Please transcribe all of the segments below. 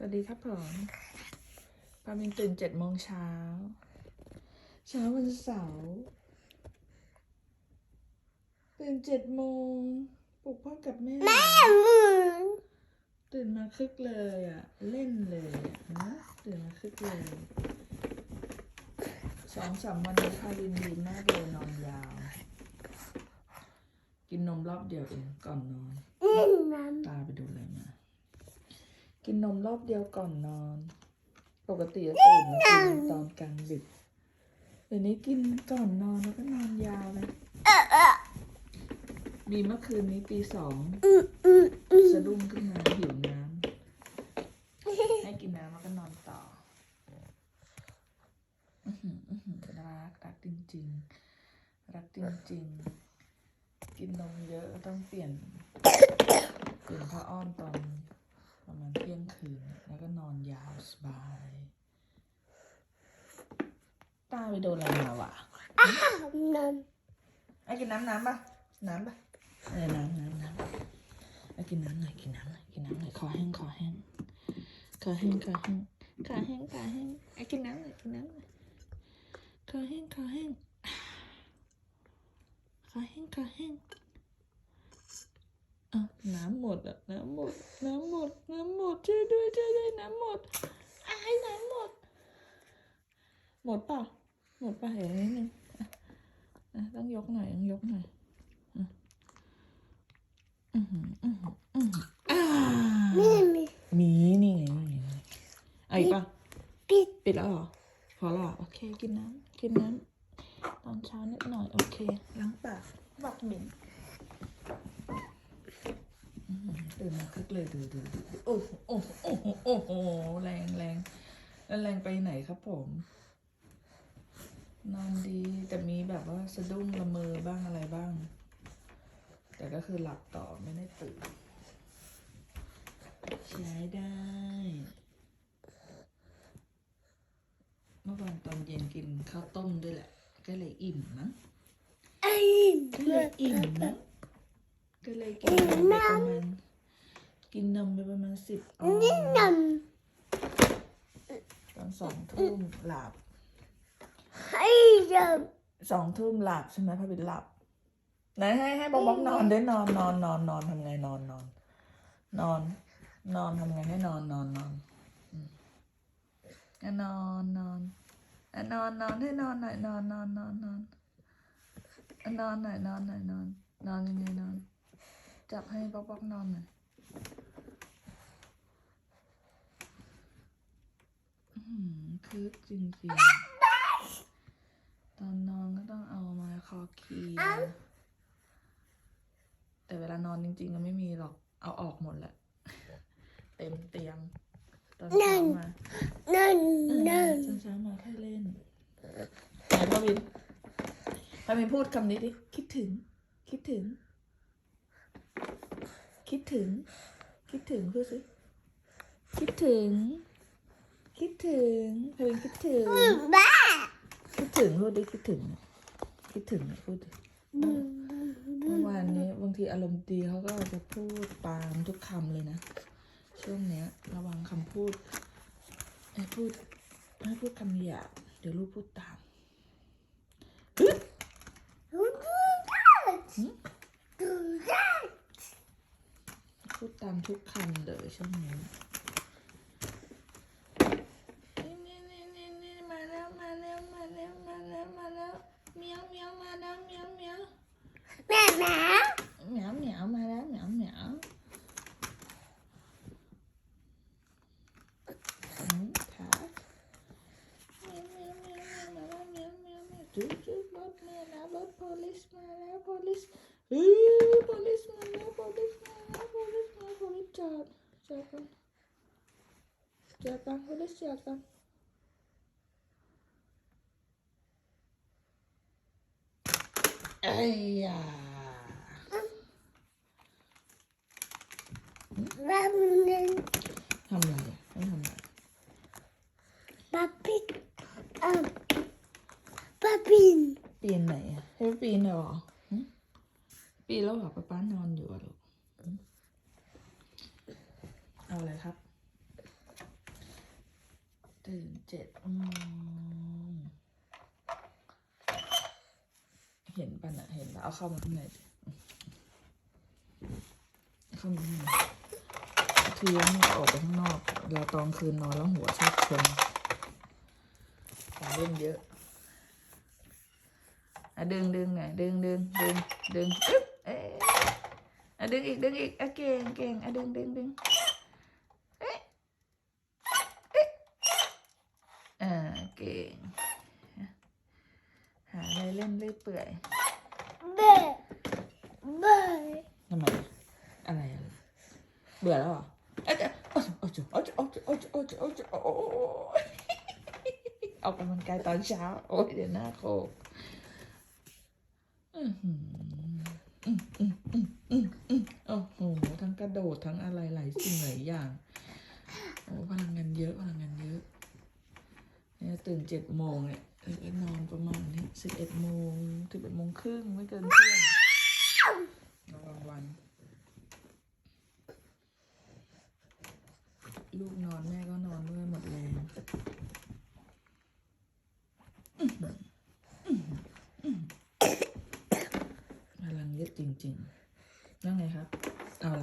สวัสดีครับผมปามินตื่นเจ็ดโมงเช้า เช้าวันเสาร์ตื่นเจ็ดโมงปลุกพ่อกับแม่ตื่นมาคึกเลยอะ เล่นเลยอะนะ ตื่นมาคึกเลย สองสามวันนี้พาลินดีมากเลยนอนยาว กินนมรอบเดียวเองก่อนนอน ตาไปดูอะไรมา กินนมรอบเดียวก่อนนอน ปกติจะตื่นมากินตอนกลางดึกเดี๋ยวนี้กินก่อนนอนแล้วก็นอนยาวเลย มีเมื่อคืนนี้ตีสองสะดุ้งขึ้นมาหิวน้ำให้กินน้ำแล้วก็นอนต่ออือหืออือหือรักรักจริง ๆ รักจริง ๆ กินนมเยอะก็ต้องเปลี่ยนเปลี่ยนผ้าอ้อมตอน ประมาณเที่ยงคืน แล้วก็นอนยาวสบายตาไปโดนอะไรมาวะไอ้กินน้ำน้ำปะน้ำปะเออน้ำน้ำน้ำไอ้กินน้ำหน่อยกินน้ำหน่อยกินน้ำหน่อยคอแห้งคอแห้งคอแห้งคอแห้งคอแห้งคอแห้งไอ้กินน้ำหน่อยกินน้ำหน่อยคอแห้งคอแห้งคอแห้งคอแห้ง อะน้ำหมดอะน้ำหมด น้ำหมด น้ำหมดช่วยด้วยช่วยด้วยน้ำหมดอ้ายน้ำหมด หมดเปล่าหมดเปล่าเห็นนิดนึงอะอะต้องยกหน่อยต้องยกหน่อยอะอือหืออือหืออือหืออ่ามีนี่ไงนี่ไงเอาอีกป่ะปิดแล้วเหรอพอแล้วเหรอโอเคกินน้ำกินน้ำตอนเช้านิดหน่อยโอเคล้างปากปากเหม็น ตื่นมาคึกเลยดูดูดูโอ้โหโอ้โหโอ้โหโอ้โหแรงแรงแล้วแรงไปไหนครับผม นอนดีแต่มีแบบว่าสะดุ้งละเมอบ้างอะไรบ้าง แต่ก็คือหลับต่อไม่ได้ตื่นใช้ได้ เมื่อวานตอนเย็นกินข้าวต้มด้วยแหละ ก็เลยอิ่มมั้งก็เลยอิ่มมั้งก็เลยกินนมไปประมาณ กินนมไปประมาณสิบออนตอนสองทุ่มหลับสองทุ่มหลับใช่ไหมพระบิดหลับไหนให้ให้บอกบอกนอนได้นอนนอนนอนนอนทำไงนอนนอน นอน นอนทำไงให้นอนนอนนอนอืมอะนอนนอนอะนอนนอนให้นอนหน่อยนอนนอนนอนนอนอะนอนหน่อยนอนหน่อยนอนนอนยังไงนอน จับให้บอกบอกนอนหน่อยอื้อหือ คึกจริงๆ ตอนนอนก็ต้องเอามาคอเคลียร์แต่เวลานอนจริงๆก็ไม่มีหรอก เอาออกหมดแหละ เต็มเตียง ตอนเช้ามาเออตอนเช้ามาค่อยเล่นไหนพ่อวินพ่อวินพูดคำนี้ดิ คิดถึง คิดถึง คิดถึง คิดถึงพูดสิ คิดถึง คิดถึงพ่อวินคิดถึงคิดถึงพูดดิคิดถึง คิดถึงอะพูดดิเมื่อวานนี้บางทีอารมณ์ดีเขาก็จะพูดตามทุกคำเลยนะ ช่วงเนี้ย ระวังคำพูดให้พูดให้พูดคำหยาบเดี๋ยวลูกพูดตามพูดตามทุกคำเลยช่วงนี้นี่ miau miau Siapa? đó miau. Miau Police, my police, police, my police. ย police มาแล้ว police มาแล้ว police มา police จอดจอดกันจอดกัน police จอดกันไอ้ยาทำอะไรอะไม่ทำอะไรปีนไหนอะให้ไปปีนเหรอหึปีนแล้วเหรอป้าป้านอนอยู่อะลูกหึเอาอะไรครับ เจ็ดอืมเห็นป่ะนะ เข้ามาข้างในเข้ามาข้างในทีนี้ออกไปข้างนอกเราตอนคืนนอนแล้วหัวชอบชนของเล่นเยอะอะดึงดึงไงดึงดึงดึงดึงอึ๊บเอ๊ะอะดึงอีกดึงอีกอะเก่งเก่งอะดึงดึงดึงเอ๊ะเอ๊ะอ่าเก่งหาอะไรเล่นเรื่อยเปื่อย เบื่อแล้วเหรอออกกำลังกายตอนเช้า โอ้ยเดี๋ยวหน้าโคกโอ้โห ทั้งกระโดดทั้งอะไรหลายสิ่งหลายอย่างโอ้พลังงานเยอะพลังงานเยอะเนี่ยตื่นเจ็ดโมงเนี่ยนอนประมาณนี้สิบเอ็ดโมงสิบเอ็ดโมงครึ่งไม่เกินเที่ยงระวังวัน ลูกนอนแม่ก็นอนเมื่อยหมดแรงพลังเยอะจริงๆนั่งไงครับ เอาอะไร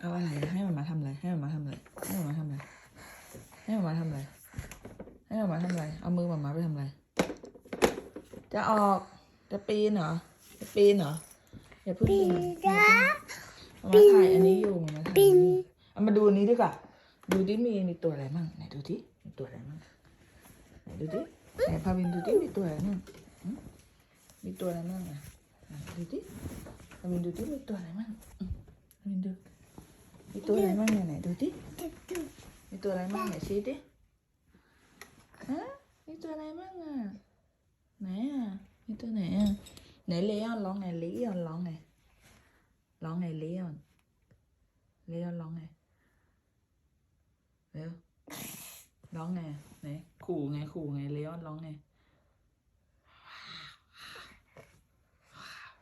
เอาอะไรให้มามาทำอะไร ให้มามาทำอะไร ให้มามาทำอะไร ให้มามาทำอะไร ให้มามาทำอะไร เอามือมามาไปทำอะไร จะออก จะปีนเหรอ จะปีนเหรอ อย่าเพิ่งปีนอย่าจ้าเพิ่งเอามาถ่ายอันนี้อยู่มาถ่ายอันนี้เอามาดูอันนี้ดีกว่า ดูดิมีมีตัวอะไรมั่งไหนดูดิมีตัวอะไรมั่งไหนดูดิไหนพาวินดูดิมีตัวอะไรมั่งมีตัวอะไรมั่งอะดูดิพาวินดูดิมีตัวอะไรมั่งพาวินดูมีตัวอะไรมั่งเนี่ยไหนดูดิมีตัวอะไรมั่งไหนชี้ดิฮะมีตัวอะไรมั่งอะไหนอะมีตัวไหนอะไหนเลออนร้องไงเลออนร้องไงร้องไงเลออนเลออนร้องไง เร็วร้องไงไหนขู่ไงขู่ไงเลออนร้องไง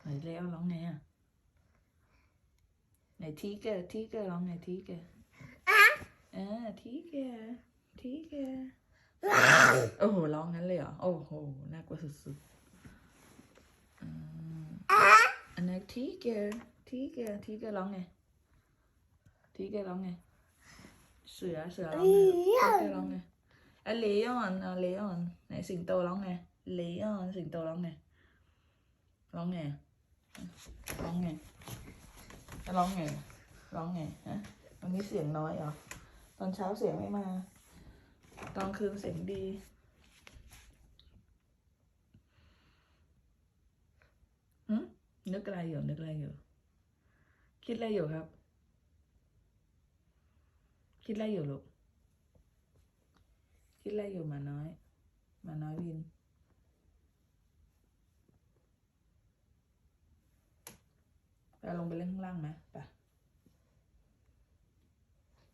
ไหนเลออนร้องไงอะไหนทีเกอร์ทีเกอร์ร้องไงทีเกอร์อ่าทีเกอร์ทีเกอร์โอ้โหร้องงั้นเลยเหรอโอ้โหน่ากลัวสุดๆอืมอันนั้นทีเกอร์ทีเกอร์ทีเกอร์ร้องไงทีเกอร์ร้องไง เสือเสือร้องไงทีเกอร์ร้องไงอะเลออนอะเลออนไหนสิงโตร้องไงเลออนสิงโตร้องไงร้องไงร้องไงร้องไงร้องไงฮะวันนี้เสียงน้อยเหรอตอนเช้าเสียงไม่มา ตอนคืนเสียงดีหืมนึกอะไรอยู่นึกอะไรอยู่ คิดอะไรอยู่ครับ คิดอะไรอยู่ลูก คิดอะไรอยู่หมาน้อยหมาน้อยวินไปลงไปเล่นข้างล่างไหมไป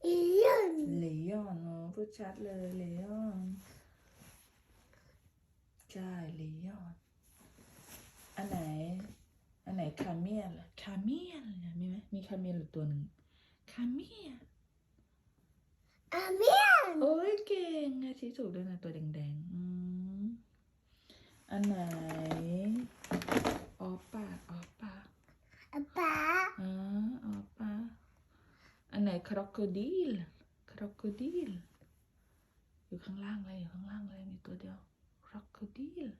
อีหยังเลออนเนอะพูดชัดเลยเลออนใช่เลออนอันไหน อันไหนคาเมียลคาเมียลเนี่ยมีไหมมีคาเมียลอยู่ตัวหนึ่งคาเมียล อาเมียนโอ้ยเก่งอะชี้ถูกด้วยนะตัวแดงๆอืมอันไหนออป่าออป่าอาป๋าอ๋อออป่าอันไหนครอ c โ d ดิลครอ c โ d ดิลอยู่ข้างล่างเลยอยู่ข้างล่างเลยมีตัวเดียวครอ c โ d ดิล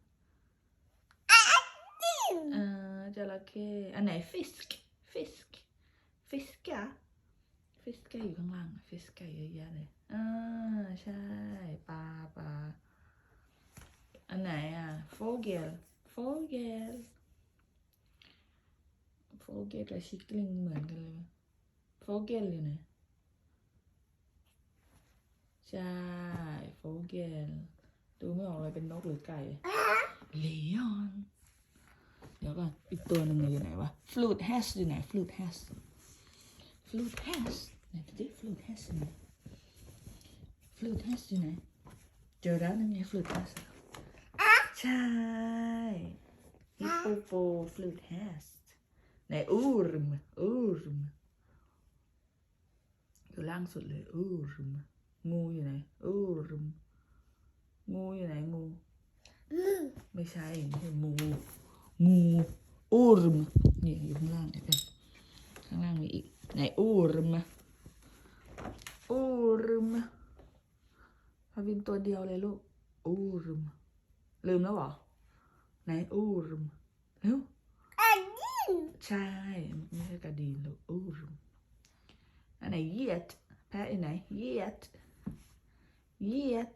อ่าจระเข้อันไหนฟิสก์ฟิสก์ฟิสกะ ฟิสเกอยู่ข้างล่างฟิสเกะเยอะแยะเลยอ่าใช่ปลาปลาอันไหนอะโฟเกลโฟเกลโฟเกลกับชิคลิงเหมือนกันเลยโฟเกลอยู่ไหนใช่โฟเกลดูไม่ออกเลยเป็นนกหรือไก่เลออน เดี๋ยวก่อนอีกตัวหนึ่งอยู่ไหนวะ flute has อยู่ไหน flute has flute has ไหนดูดิ flute has อยู่ไหน flute has อยู่ไหนเจอแล้วนั่นไง flute has ใช่ Vloedhest. Nee, dat is Vloedhesten. Vloedhesten, hè. Jordan en je Vloedhesten. Chai. flute Vloedhest. này Oerm. Oerm. Tôi lang sụt lên, Oerm. Ngu như này. Oerm. Ngu như này, ngu. Mày sai, ngu. Ngu. Oerm. Nhìn, đúng lang này. Thằng lang này ít. งูงูอูรุมนี่อยู่ข้างล่างเห็นไหมข้างล่างมีอีกไหนอูรุมอะอูรุมอะพาวินตัวเดียวเลยลูก อูรุม ลืมแล้วเหรอ ไหนอูรุมเร็วอันนี้ใช่ ไม่ใช่กระดีนลูก อูรุมอันไหนเหยียดแพะอยู่ไหนเหยียดเหยียด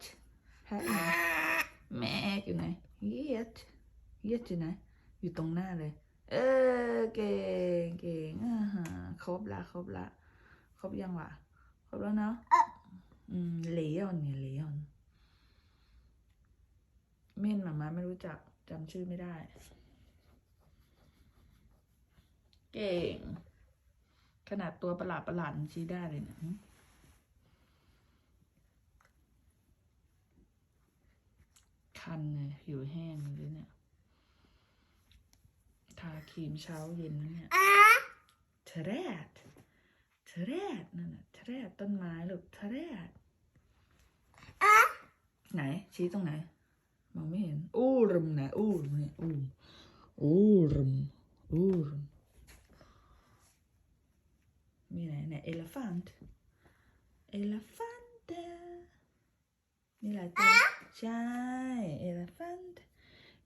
แพะอยู่ไหนแม่อยู่ไหนเยียดเยียดอยู่ไหน อยู่ตรงหน้าเลย เออเก่งเก่งอ่าฮะครบละครบละครบยังวะครบแล้วเนาะอืมเลออนเนี่ยเลออนเม่นหมามาไม่รู้จักจำชื่อไม่ได้ เก่ง ขนาดตัวประหลาดประหลาดมันชี้ได้เลยเนะคันเลยผิวแห้งเลยเนี่ยทาครีมเช้าเย็นนะเนี่ยอะเทเรดเทเรดนั่นน่ะเทเรดต้นไม้ลูกเทเรดอะไหน ชี้ตรงไหน มองไม่เห็น อูรุมนะอูรุมเนี่ยอูอูรุมอูรุมมีไหนไหนเอลฟันต์เอลฟันต์มีหลายตัวใช่เอลฟันต์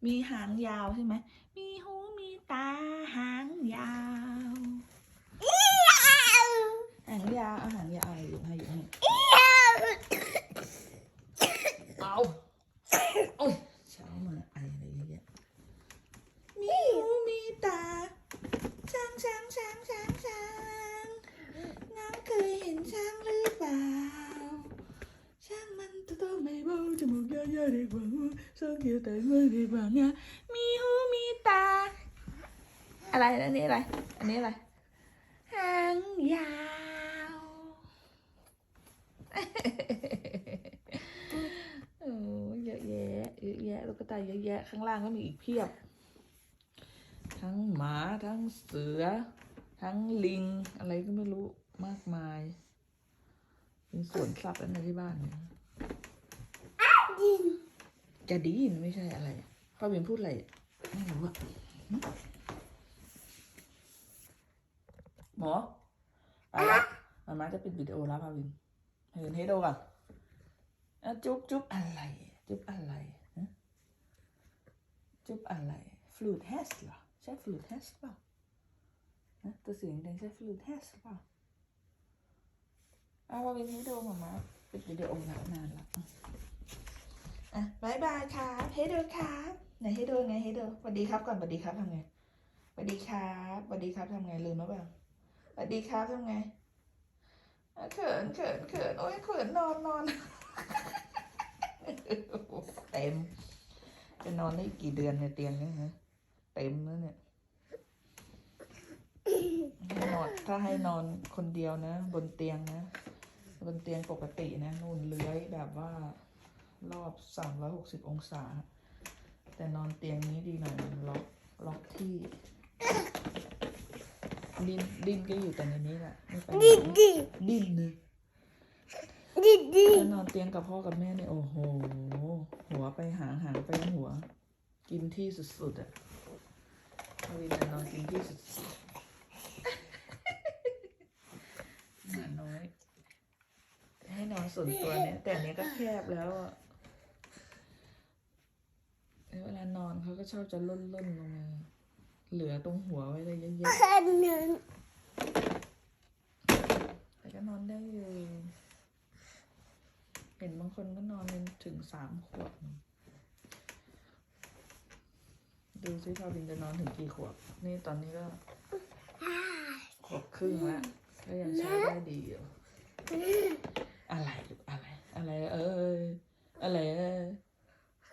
มีหางยาวใช่ไหม มีหูมีตาหางยาว หางยาวเอาหางยาวเอาอยู่ให้อยู่ให้เอาโอ้ยเช้ามาอะไรเยอะแยะมีหูมีตา ช้างช้างช้างช้างช้างน้องเคยเห็นช้างหรือเปล่า ช้างมันตัวโตไม่เบาจมูกยาวๆเรียกว่าหูสองเขียวแต่เมื่อเรียกว่างามีหูมีตา อะไรอันนี้อะไร อันนี้อะไรหางยาวโอ้เยอะแยะเยอะแยะลูกกระต่ายเยอะแยะข้างล่างก็มีอีกเพียบ ทั้งหมาทั้งเสือ ทั้งลิง อะไรก็ไม่รู้มากมาย เป็นสวนสัตว์แล้วนะที่บ้านเนี่ยดินกระดีนไม่ใช่อะไรพ่อเบียนพูดอะไรไม่รู้อะ หึหมอไปละมามาจะปิดวิดีโอแล้วพาวินให้เห็นให้ดูก่อนอะจุ๊บจุ๊บอะไร จุ๊บอะไรฮะจุ๊บอะไรฟลูดแฮสเหรอใช่ฟลูดแฮสเปล่าฮะตัวเสียงแดงใช่ฟลูดแฮสเปล่าเอาพาวินให้ดูมามาปิดวิดีโอแล้วนานละอะอะบายบายครับให้ดูครับไหนให้ดูไงให้ดูสวัสดีครับก่อนสวัสดีครับทำไงสวัสดีครับสวัสดีครับทำไงลืมหรือเปล่าส วัสดีครับทำไงเขินเขินเขินโอ้ยเขินนอนนอนเต็มจะนอนได้กี่เดือนในเตียงเนี่ยฮะเต็มแล้วเนี่ยนอนถ้าให้นอนคนเดียวนะ บนเตียงนะ บนเตียงปกตินะนู่นเลื้อยแบบว่ารอบสามร้อยหกสิบองศา แต่นอนเตียงนี้ดีหน่อยมันล็อกล็อกที่ ดินดินก็อยู่แต่ในนี้แหละไม่ไปไหนดินดินดินเลยดินดินถ้านอนเตียงกับพ่อกับแม่เนี่ยโอ้โห หัวไปหางหางไปหัว กินที่สุดๆอะพวินจะนอนกินที่สุดๆหมาน้อย ให้นอนส่วนตัวเนี่ย แต่อันเนี้ยก็แคบแล้วอะแล้วเวลานอนเขาก็ชอบจะล่นๆลงมา เหลือตรงหัวไว้เลยเยอะอันนั้นๆแต่ก็นอนได้อยู่เห็นบางคนก็นอนเป็นถึงสามขวบ ดูซิพาวินจะนอนถึงกี่ขวบ นี่ตอนนี้ก็ขวบครึ่งแล้วก็ยังใช้ได้ดีอยู่ อะไรลูกอะไร อะไร เอ้ยอะไรเอ้ย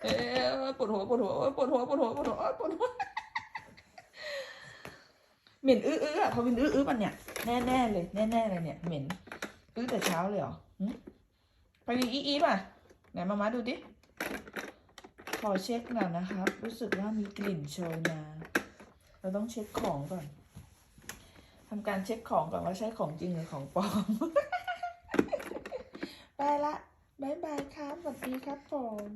เอ้ยปวดหัวปวดหัวโอ๊ยปวดหัวปวดหัวปวดหัวโอ๊ยปวดหัว เหม็นอื้ออื้ออะพาวินอื้ออื้อมันเนี่ยแน่แน่ๆเลยแน่แน่ๆเลยเนี่ยเหม็นอื้อแต่เช้าเลยเหรอหึพาวินอีอีป่ะไหนมามาดูดิขอเช็คหน่อยนะครับ รู้สึกว่ามีกลิ่นโชยมาเราต้องเช็คของก่อนทำการเช็คของก่อนว่าใช่ของจริงหรือของปลอมไปละบายบายครับสวัสดีครับผม